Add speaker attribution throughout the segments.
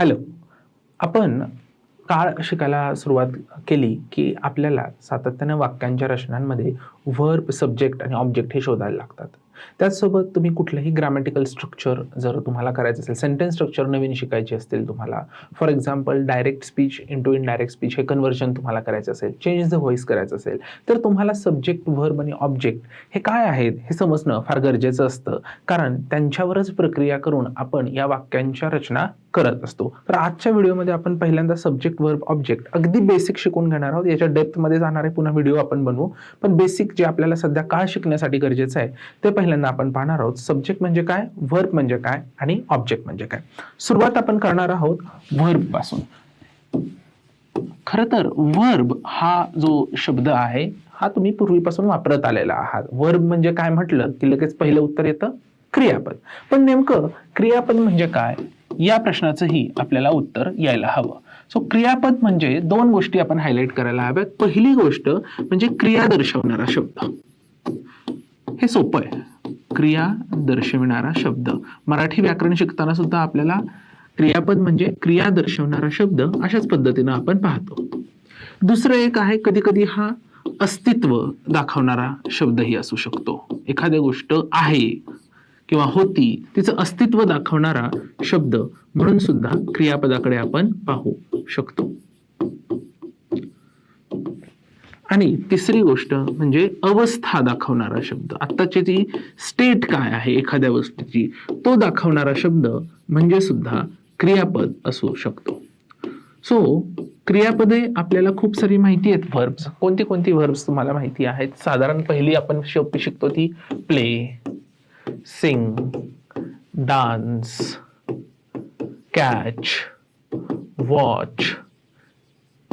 Speaker 1: Hello. आपण काळ शिकायला सुरुवात केली की आपल्याला सातत्यानं वाक्यांच्या रचनांमध्ये व्हर्ब सब्जेक्ट आणि ऑब्जेक्ट हे शोधायला लागतात. त्याचसोबत तुम्ही कुठलंही ग्रामॅटिकल स्ट्रक्चर जर तुम्हाला करायचं असेल सेंटेन्स स्ट्रक्चर नवीन शिकायचे असतील तुम्हाला for example direct speech into indirect speech हे कन्वर्जन तुम्हाला करायचं असेल चेंज द व्हॉइस करायचं असेल तर तुम्हाला सब्जेक्ट व्हर्ब आणि ऑब्जेक्ट हे काय आहेत हे समजणं फार गरजेचं असतं. कारण त्यांच्यावरच प्रक्रिया करून आपण या वाक्यांच्या रचना करत असतो. तर आजच्या व्हिडिओमध्ये आपण पहिल्यांदा सब्जेक्ट वर्ब ऑब्जेक्ट अगदी बेसिक शिकून घेणार आहोत. याच्या डेप्थमध्ये जाणारे पुन्हा व्हिडिओ आपण बनवू. पण बेसिक जे आपल्याला सध्या काळ शिकण्यासाठी गरजेचं आहे ते पहिल्यांदा आपण पाहणार आहोत. सब्जेक्ट म्हणजे काय? वर्ब म्हणजे काय? आणि ऑब्जेक्ट म्हणजे काय? सुरुवात आपण करणार आहोत वर्बपासून. खरं तर वर्ब हा जो शब्द आहे हा तुम्ही पूर्वीपासून वापरत आलेला आहात. वर्ब म्हणजे काय म्हटलं की लगेच पहिलं उत्तर येतं क्रियापद. पण नेमकं क्रियापद म्हणजे काय? या प्रश्नाचंही आपल्याला उत्तर यायला हवं. सो क्रियापद म्हणजे दोन गोष्टी आपण हायलाईट करायला हव्यात. पहिली गोष्ट म्हणजे क्रिया दर्शवणारा शब्द. हे सोपं आहे. क्रिया दर्शविणारा शब्द. मराठी व्याकरण शिकताना सुद्धा आपल्याला क्रियापद म्हणजे क्रिया दर्शवणारा शब्द अशाच पद्धतीनं आपण पाहतो. दुसरं एक आहे कधी कधी हा अस्तित्व दाखवणारा शब्दही असू शकतो. एखाद्या गोष्ट आहे किंवा होती तिचं अस्तित्व दाखवणारा शब्द म्हणून सुद्धा क्रियापदाकडे आपण पाहू शकतो. आणि तिसरी गोष्ट म्हणजे अवस्था दाखवणारा शब्द. आत्ताची ती स्टेट काय आहे एखाद्या वस्तूची तो दाखवणारा शब्द म्हणजे सुद्धा क्रियापद असू शकतो. सो क्रियापदे आपल्याला खूप सारी माहिती आहेत. व्हर्ब्स कोणती कोणती व्हर्ब्स तुम्हाला माहिती आहेत? साधारण पहिली आपण शब्द शिकतो ती play sing dance catch watch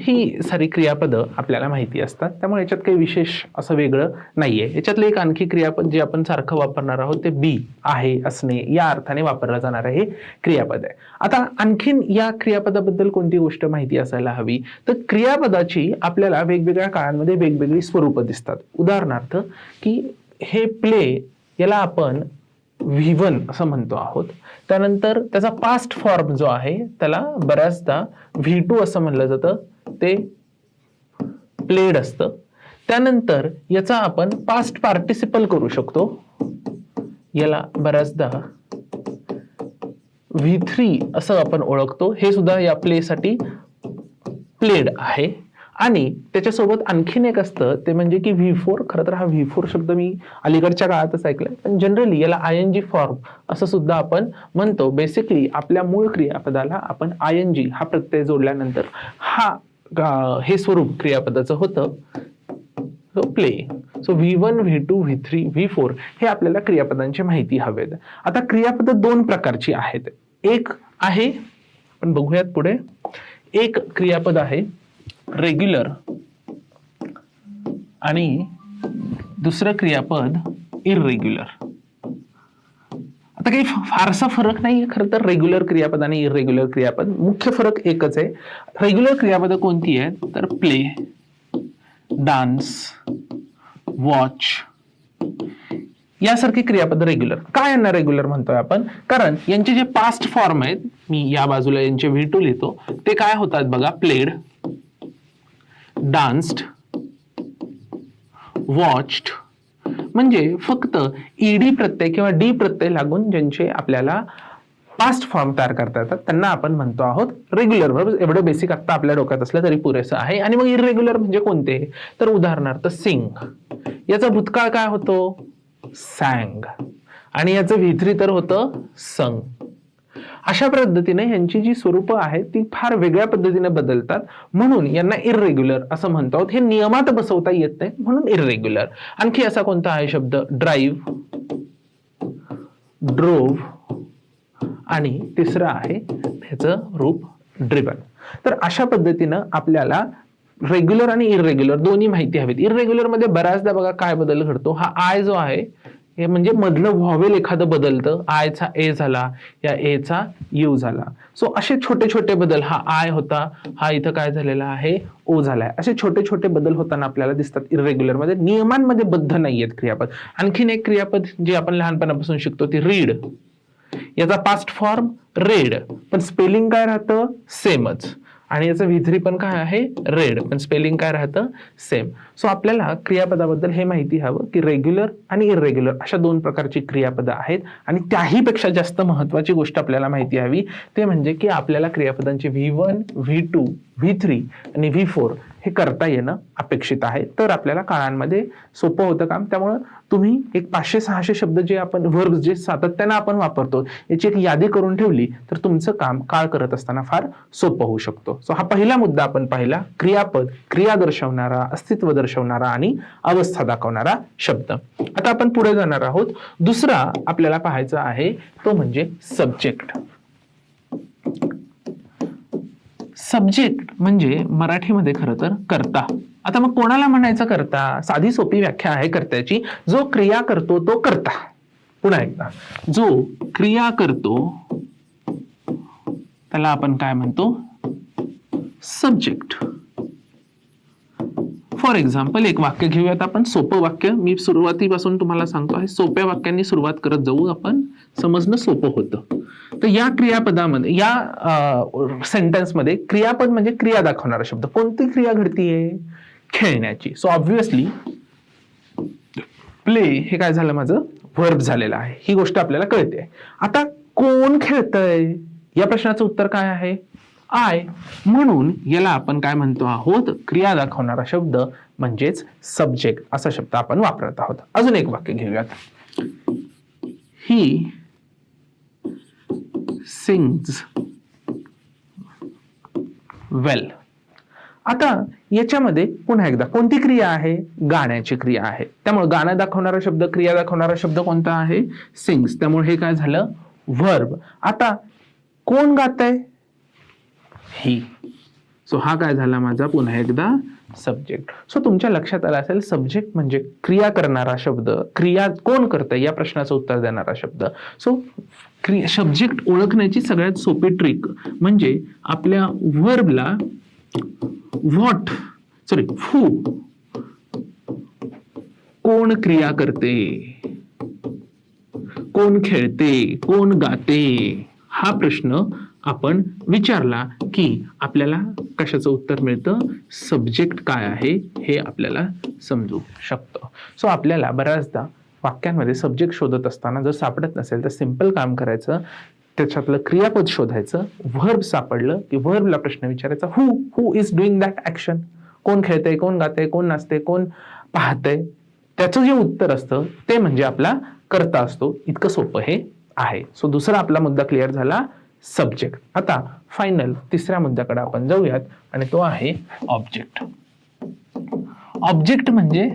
Speaker 1: ही सारी क्रियापदं आपल्याला माहिती असतात. त्यामुळे याच्यात काही विशेष असं वेगळं नाहीये. याच्यातलं एक आणखी क्रियापद जे आपण सारखं वापरणार आहोत ते बी आहे असणे या अर्थाने वापरलं जाणार हे क्रियापद आहे. आता आणखीन या क्रियापदाबद्दल कोणती गोष्ट माहिती असायला हवी? तर क्रियापदाची आपल्याला वेगवेगळ्या काळांमध्ये वेगवेगळी स्वरूपं दिसतात. उदाहरणार्थ की हे प्ले याला आपण व्ही वन असं म्हणतो आहोत. त्यानंतर त्याचा पास्ट फॉर्म जो आहे त्याला बऱ्याचदा व्ही टू असं म्हणलं जातं. ते प्लेड असतं. त्यानंतर याचा आपण पास्ट पार्टिसिपल करू शकतो. याला बऱ्याचदा व्ही थ्री असं आपण ओळखतो. हे सुद्धा या प्लेसाठी प्लेड आहे. आणि त्याच्यासोबत आणखीन एक असतं ते म्हणजे की व्ही फोर खरं तर हा व्ही फोर शब्द मी अलीकडच्या काळातच ऐकलाय. पण जनरली याला आय एन जी फॉर्म असं सुद्धा आपण म्हणतो. बेसिकली आपल्या मूळ क्रियापदाला आपण आय एन जी हा प्रत्यय जोडल्यानंतर हा हे स्वरूप क्रियापदाचं होतं. Play so V one V two V three V four हे आपल्याला क्रियापदांची माहिती हवेत. आता क्रियापद दोन प्रकारची आहेत. एक आहे आपण बघूयात पुढे. एक क्रियापद आहे रेग्युलर आणि दुसरं क्रियापद इरेग्युलर आता काही फारसा फरक नाही खरं तर रेग्युलर क्रियापद आणि इरेग्युलर क्रियापद. मुख्य फरक एकच आहे. रेग्युलर क्रियापद कोणती आहेत? तर प्ले डान्स वॉच यासारखी क्रियापद रेग्युलर काय यांना रेग्युलर म्हणतोय आपण? कारण यांचे जे पास्ट फॉर्म आहेत मी या बाजूला यांचे व्ही टू लिहितो ते काय होतात बघा? प्लेड डान्स्ड वॉच्ड म्हणजे फक्त ईडी प्रत्यय किंवा डी प्रत्यय लागून ज्यांचे आपल्याला पास्ट फॉर्म तयार करता येतात त्यांना आपण म्हणतो आहोत रेग्युलर बरोबर एवढं बेसिक आत्ता आपल्या डोक्यात असलं तरी पुरेसं आहे. आणि मग इरेग्युलर म्हणजे कोणते? तर उदाहरणार्थ सिंग याचा भूतकाळ काय होतो? सॅंग आणि याचं भित्री तर होतं संग अशा पद्धतीने यांची जी स्वरूपं आहेत ती फार वेगळ्या पद्धतीने बदलतात. म्हणून यांना इरेग्युलर असं म्हणतो हे नियमात बसवता येत नाही म्हणून इरेग्युलर आणखी असा कोणता आहे शब्द? ड्राईव्ह ड्रोव्ह आणि तिसरं आहे त्याचं रूप ड्रिबन तर अशा पद्धतीनं आपल्याला रेग्युलर आणि इरेग्युलर दोन्ही माहिती हवीत. इरेग्युलरमध्ये बऱ्याचदा बघा काय बदल घडतो? हा आय जो आहे हे म्हणजे मधलं व्हॉवेल एखादं बदलतं. आयचा ए झाला या एचा यू झाला. सो असे छोटे छोटे बदल हा आय होता हा इथं काय झालेला आहे? ओ झालाय. असे छोटे छोटे बदल होताना आपल्याला दिसतात इरेग्युलरमध्ये. नियमांमध्ये बद्ध नाहीयेत क्रियापद. आणखीन एक क्रियापद जे आपण लहानपणापासून शिकतो ती रीड याचा पास्ट फॉर्म रेड पण स्पेलिंग काय राहतं? सेमच आणि याचं व्ही पण काय आहे? रेड पण स्पेलिंग काय राहतं? सेम सो आपल्याला क्रियापदाबद्दल हे माहिती हवं की रेग्युलर आणि इरेग्युलर अशा दोन प्रकारची क्रियापदं आहेत आणि त्याहीपेक्षा जास्त महत्वाची गोष्ट आपल्याला माहिती हवी ते म्हणजे की आपल्याला क्रियापदांचे V one V two V three आणि व्ही फोर हे करता येणं अपेक्षित आहे. तर आपल्याला काळांमध्ये सोपं होतं काम. त्यामुळं तुम्ही एक पाचशे सहाशे शब्द जे आपण वर्ग जे सातत्यानं आपण वापरतो याची एक यादी करून ठेवली तर तुमचं काम काळ करत असताना फार सोपं होऊ शकतो. सो हा पहिला मुद्दा आपण पाहिला क्रियापद क्रिया दर्शवणारा अस्तित्व दर्शवणारा आणि अवस्था दाखवणारा शब्द. आता आपण पुढे जाणार आहोत. दुसरा आपल्याला पाहायचा आहे तो म्हणजे सब्जेक्ट सब्जेक्ट म्हणजे मराठीमध्ये खरं तर करता. आता मग कोणाला म्हणायचं करता? साधी सोपी व्याख्या आहे कर्त्याची. जो क्रिया करतो तो करता. पुन्हा एकदा. जो क्रिया करतो त्याला आपण काय म्हणतो? सब्जेक्ट फॉर एक्झाम्पल एक वाक्य घेऊयात आपण. सोपं वाक्य. मी सुरुवातीपासून तुम्हाला सांगतो आहे सोप्या वाक्यांनी सुरुवात करत जाऊ आपण. समजणं सोपं होतं. तर या क्रियापदामध्ये या सेंटेन्समध्ये क्रियापद म्हणजे क्रिया दाखवणारा शब्द. कोणती क्रिया घडतीये? खेळण्याची. सो ऑब्व्हियसली प्ले हे काय झालं माझं? वर्ब झालेलं आहे. ही गोष्ट आपल्याला कळते आता कोण खेळतय? या प्रश्नाचं उत्तर काय आहे? आय म्हणून याला आपण काय म्हणतो आहोत? क्रिया दाखवणारा शब्द म्हणजेच सब्जेक्ट असा शब्द आपण वापरत आहोत. अजून एक वाक्य घेऊयात. ही सिंग्स वेल आता याच्यामध्ये पुन्हा एकदा कोणती क्रिया आहे? गाण्याची क्रिया आहे. त्यामुळे गाणं दाखवणारा शब्द क्रिया दाखवणारा शब्द कोणता आहे? सिंग्स त्यामुळे हे काय झालं? व्हर्ब आता कोण गात आहे ही सो हा काय झाला माझा? पुन्हा एकदा. सब्जेक्ट सो तुमच्या लक्षात आलं असेल सब्जेक्ट म्हणजे क्रिया करणारा शब्द. क्रिया कोण करतं? या प्रश्नाचं उत्तर देणारा शब्द. सो क्रिया सब्जेक्ट ओळखण्याची सगळ्यात सोपी ट्रिक म्हणजे आपल्या वर्बला व्हॉट सॉरी हू कोण क्रिया करते? कोण खेळते? कोण गाते? हा प्रश्न आपण विचारला की आपल्याला कशाचं उत्तर मिळतं? सब्जेक्ट काय आहे? हे आपल्याला समजू शकतं. सो आपल्याला बऱ्याचदा वाक्यांमध्ये सब्जेक्ट शोधत असताना जर सापडत नसेल तर सिंपल काम करायचं त्याच्यातलं क्रियापद शोधायचं व्हर्ब सापडलं की व्हर्बला प्रश्न विचारायचा who who is doing that action कोण खेळतंय कोण गातंय कोण नाचतंय कोण पाहतंय? त्याचं जे उत्तर असतं ते म्हणजे आपला करता असतो. इतकं सोपं हे आहे. सो दुसरा आपला मुद्दा क्लिअर झाला. सब्जेक्ट आता फायनल तिसऱ्या मुद्द्याकडे आपण जाऊयात आणि तो आहे ऑब्जेक्ट ऑब्जेक्ट म्हणजे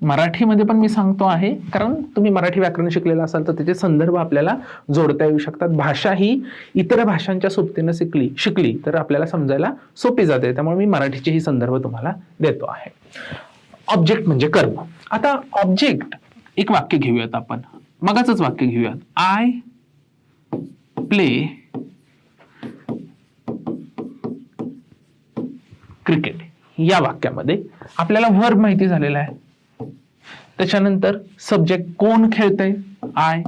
Speaker 1: मराठीमध्ये पण मी सांगतो आहे कारण तुम्ही मराठी व्याकरण शिकलेलं असाल तर त्याचे संदर्भ आपल्याला जोडता येऊ शकतात. भाषा ही इतर भाषांच्या सोबतीनं शिकली शिकली तर आपल्याला समजायला सोपी जाते. त्यामुळे मी मराठीचे ही संदर्भ तुम्हाला देतो आहे. ऑब्जेक्ट म्हणजे कर्म. आता ऑब्जेक्ट एक वाक्य घेऊयात आपण. मगाच वाक्य घेऊयात. I play cricket. या वाक्यामध्ये आपल्याला वर्ब माहिती झालेला आहे. त्याच्यानंतर सब्जेक्ट कोण खेळतंय? आय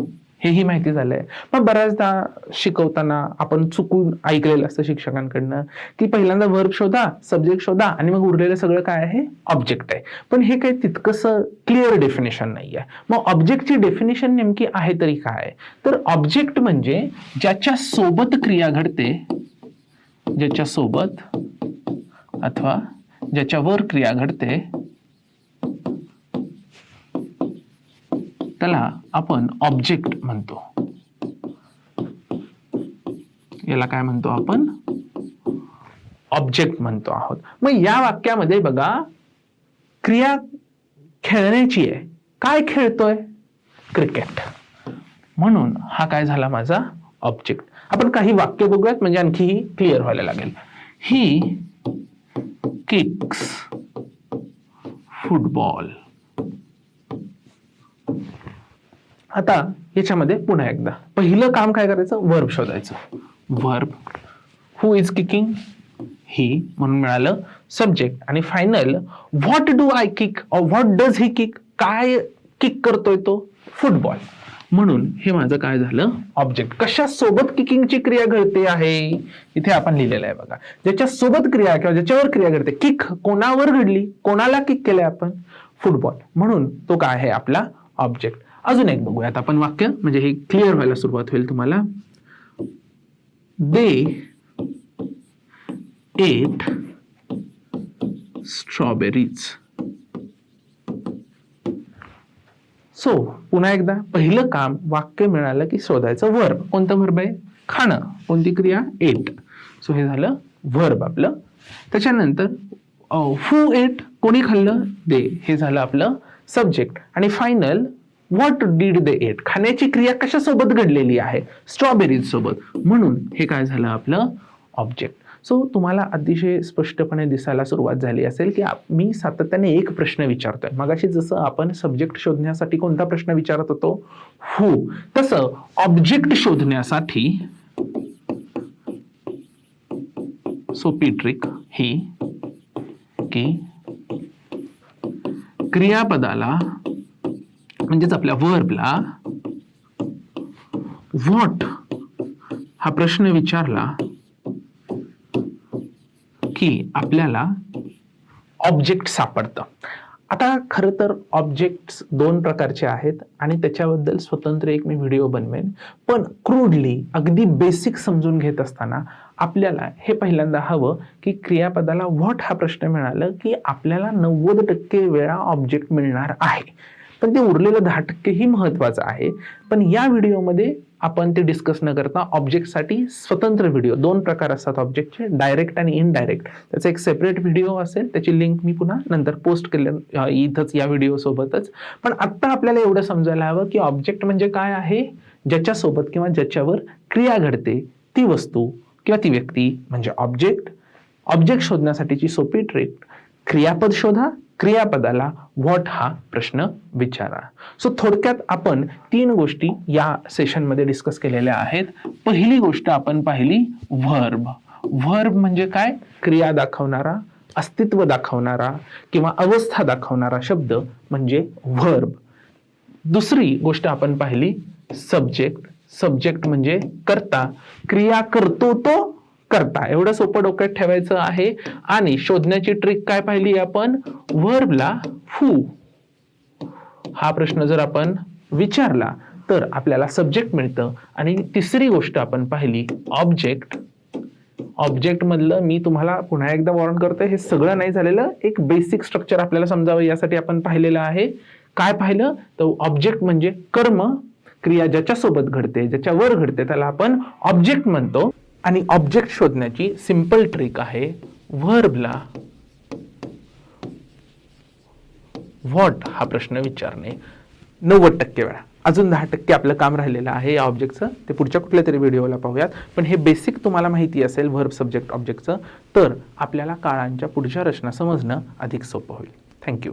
Speaker 1: हेही माहिती झालंय. पण बऱ्याचदा शिकवताना आपण चुकून ऐकलेलं असतं शिक्षकांकडनं की पहिल्यांदा वर्ब शोधा सब्जेक्ट शोधा आणि मग उरलेलं सगळं काय आहे? ऑब्जेक्ट आहे. पण हे काही तितकंसं क्लिअर डेफिनेशन नाही आहे मग ऑब्जेक्टची डेफिनेशन नेमकी आहे तरी काय? तर ऑब्जेक्ट म्हणजे ज्याच्या सोबत क्रिया घडते ज्याच्या सोबत अथवा ज्याच्यावर क्रिया घडते त्याला आपण ऑब्जेक्ट म्हणतो. याला काय म्हणतो आपण? ऑब्जेक्ट म्हणतो आहोत. मग या वाक्यामध्ये बघा क्रिया खेळण्याची आहे. काय खेळतोय? क्रिकेट म्हणून हा काय झाला माझा? ऑब्जेक्ट आपण काही वाक्य बघूयात म्हणजे आणखी क्लिअर व्हायला लागेल. ही किक्स फुटबॉल आता याच्यामध्ये पुन्हा एकदा. पहिलं काम काय करायचं? वर्ब शोधायचं. Verb who is kicking he म्हणून मिळालं सब्जेक्ट आणि final what do I kick और व्हॉट डज ही किक काय किक करतोय तो? फुटबॉल म्हणून हे माझं काय झालं? ऑब्जेक्ट कशा सोबत किकिंगची क्रिया घडते आहे? इथे आपण लिहिलेलं आहे बघा. ज्याच्या सोबत क्रिया किंवा ज्याच्यावर क्रिया घडते किक कोणावर घडली? कोणाला किक केलंय आपण? फुटबॉल म्हणून तो काय आहे आपला? ऑब्जेक्ट अजून एक बघूयात आपण वाक्य. म्हणजे हे क्लिअर व्हायला सुरुवात होईल तुम्हाला. दे एट स्ट्रॉबेरीज सो पुन्हा एकदा पहिलं काम वाक्य मिळालं की शोधायचं वर्ब कोणतं वर्ब आहे? खाणं. कोणती क्रिया? एट सो हे झालं वर्ब आपलं. त्याच्यानंतर हू एट कोणी खाल्लं? दे हे झालं आपलं सब्जेक्ट आणि final what did they ate खाण्याची क्रिया कशासोबत घडलेली आहे? स्ट्रॉबेरीज सोबत. म्हणून हे काय झालं आपलं ऑब्जेक्ट सो तुम्हाला अतिशय स्पष्टपणे दिसायला सुरुवात झाली असेल की मी सातत्याने एक प्रश्न विचारतोय. मगाशी जसं आपण सब्जेक्ट शोधण्यासाठी कोणता प्रश्न विचारत होतो? हू. तसं ऑब्जेक्ट शोधण्यासाठी सोपी ट्रिक ही की क्रियापदाला म्हणजेच आपल्या वर्बला व्हॉट हा प्रश्न विचारला की आपल्याला ऑब्जेक्ट सापडतं. आता खरं तर ऑब्जेक्ट्स दोन प्रकारचे आहेत आणि त्याच्याबद्दल स्वतंत्र एक मी व्हिडिओ बनवेन. पण क्रूडली अगदी बेसिक समजून घेत असताना आपल्याला हे पहिल्यांदा हवं की क्रियापदाला व्हॉट हा प्रश्न मिळाला की आपल्याला नव्वद टक्के वेळा ऑब्जेक्ट मिळणार आहे. पण ते उरलेलं दहा टक्केही महत्त्वाचं आहे. पण या व्हिडिओमध्ये आपण ते डिस्कस न करता ऑब्जेक्टसाठी स्वतंत्र व्हिडिओ दोन प्रकार असतात ऑब्जेक्टचे डायरेक्ट आणि इनडायरेक्ट त्याचा एक सेपरेट व्हिडिओ असेल त्याची लिंक मी पुन्हा नंतर पोस्ट केलं इथंच या व्हिडिओ सोबतच. पण आत्ता आपल्याला एवढं समजायला हवं की ऑब्जेक्ट म्हणजे काय आहे? ज्याच्यासोबत किंवा ज्याच्यावर क्रिया घडते ती वस्तू किंवा ती व्यक्ती म्हणजे ऑब्जेक्ट ऑब्जेक्ट शोधण्यासाठीची सोपी ट्रिक क्रियापद शोधा क्रियापदाला व्हॉट हा प्रश्न विचारा. सो थोडक्यात आपण तीन गोष्टी या सेशनमध्ये डिस्कस केलेल्या आहेत. पहिली गोष्ट आपण पाहिली व्हर्ब व्हर्ब म्हणजे काय? क्रिया दाखवणारा अस्तित्व दाखवणारा किंवा अवस्था दाखवणारा शब्द म्हणजे व्हर्ब दुसरी गोष्ट आपण पाहिली सब्जेक्ट सब्जेक्ट म्हणजे करता. क्रिया करतो तो करता. एवढं सोपं डोक्यात ठेवायचं आहे. आणि शोधण्याची ट्रिक काय पाहिली आपण? वर्बला फू हा प्रश्न जर आपण विचारला तर आपल्याला सब्जेक्ट मिळतं. आणि तिसरी गोष्ट आपण पाहिली ऑब्जेक्ट ऑब्जेक्ट मधलं मी तुम्हाला पुन्हा एकदा वॉरंट करतोय हे सगळं नाही झालेलं. एक बेसिक स्ट्रक्चर आपल्याला समजावं यासाठी आपण पाहिलेलं आहे. काय पाहिलं? तर ऑब्जेक्ट म्हणजे कर्म क्रिया ज्याच्यासोबत घडते ज्याच्यावर घडते त्याला आपण ऑब्जेक्ट म्हणतो. आणि ऑब्जेक्ट शोधण्याची सिंपल ट्रिक आहे व्हर्बला व्हॉट हा प्रश्न विचारणे. नव्वद टक्के वेळा. अजून दहा टक्के आपलं काम राहिलेलं आहे या ऑब्जेक्टचं ते पुढच्या कुठल्या तरी व्हिडिओला पाहूयात. पण हे बेसिक तुम्हाला माहिती असेल व्हर्ब सब्जेक्ट ऑब्जेक्टचं तर आपल्याला काळांच्या पुढच्या रचना समजणं अधिक सोपं होईल. थँक्यू